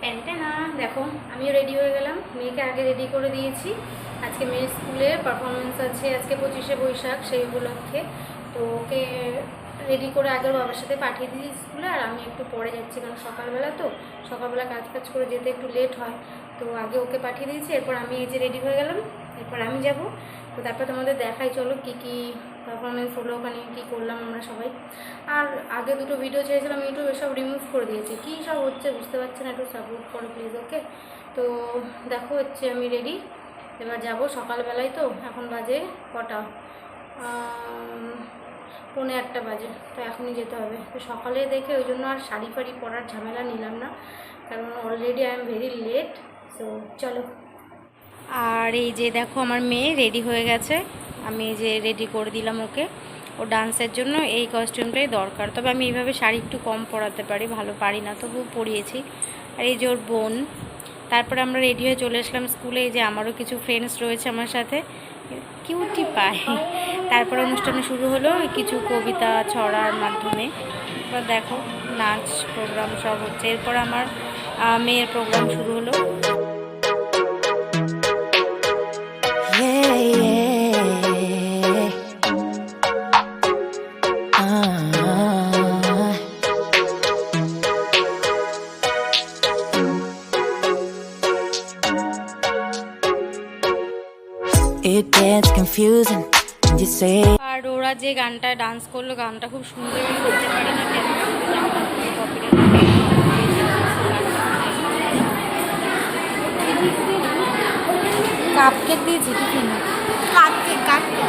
প্যান্টে না, দেখো, আমিও রেডি হয়ে গেলাম। মেয়েকে আগে রেডি করে দিয়েছি। আজকে মেয়ের স্কুলে পারফরমেন্স আছে, আজকে পঁচিশে বৈশাখ সেই উপলক্ষে। তো ওকে রেডি করে আগের বাবার সাথে পাঠিয়ে দিয়েছি স্কুলে, আর আমি একটু পরে যাচ্ছি, কারণ সকালবেলা তো। সকালবেলা কাজ কাজ করে যেতে একটু লেট হয়। তো আগে ওকে পাঠিয়ে দিয়েছি, এরপর আমি এই যে রেডি হয়ে গেলাম, এরপর আমি যাব। তো তারপর তোমাদের দেখাই, চলো কী কী পারফরমেন্স হলো, ওখানে কী করলাম আমরা সবাই। আর আগে দুটো ভিডিও ছেড়েছিলাম ইউটিউবে সব রিমুভ করে দিয়েছি। কী সব হচ্ছে বুঝতে পারছি না, একটু সাপোর্ট করো প্লিজ ওকে তো দেখো হচ্ছে আমি রেডি এবার যাব সকালবেলায় তো, এখন বাজে কটা? পৌনে একটা বাজে, তো এখনই যেতে হবে। তো সকালে দেখে ওই জন্য আর শাড়ি ফাড়ি পরার ঝামেলা নিলাম না, কারণ already I am very late so চলো। আর এই যে দেখো আমার মেয়ে রেডি হয়ে গেছে। আমি যে রেডি করে দিলাম ওকে। ও ডান্সের জন্য এই কস্টিউমটাই দরকার। তবে আমি এইভাবে শাড়ি একটু কম পরাতে পারি, ভালো পারি না তবু পরিয়েছি। আর এই যে ওর বোন, তারপরে আমরা রেডি হয়ে চলে আসলাম স্কুলে। এই যে আমারও কিছু ফ্রেন্ডস রয়েছে আমার সাথে। কিউটি পায় তারপর অনুষ্ঠানে শুরু হলো কিছু কবিতা ছড়ার মাধ্যমে। এবার দেখো, নাচ প্রোগ্রাম সব হচ্ছে। এরপর আমার মেয়ের প্রোগ্রাম শুরু হলো। আর ওরা যে গানটা ডান্স করল গানটা খুব সুন্দর করতে পারে না কেন? কাপকে দিয়েছি টিফিন কাটতে কাটতে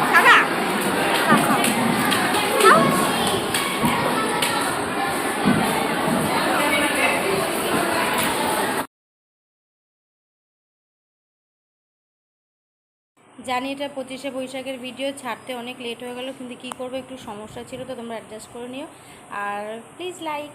জানি এটা পঁচিশে বৈশাখের ভিডিও ছাড়তে অনেক লেট হয়ে গেল, কিন্তু কী করব, একটু সমস্যা ছিল, তো তোমরা অ্যাডজাস্ট করে নিও। আর প্লিজ লাইক